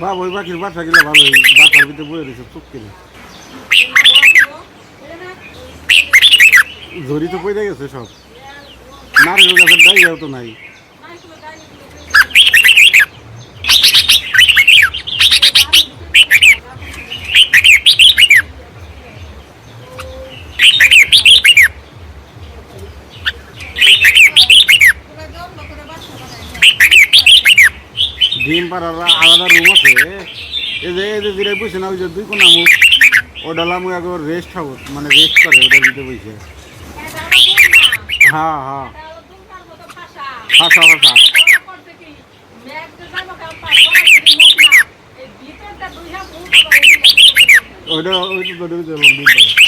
বা ওই পাখির বাসা গেলে ভালো বাসার ভিতরে বয়ে রয়েছে চুপ কিনে। ঝড়ি তো পড়ে গেছে সব নারকেল গাছের তো নাই। ডিম পাড়ার আলাদা রুম আছে। এই যে এই যে যেটা বুঝছে না ওই যে দুই কোনা মুখ, ওটা লামু একবার রেস্ট হাউস মানে রেস্ট করে ওটা ভিতরে বসে হ্যাঁ হ্যাঁ। ফাঁসা ফাঁসা। ওইটা ওইটা তো ওটার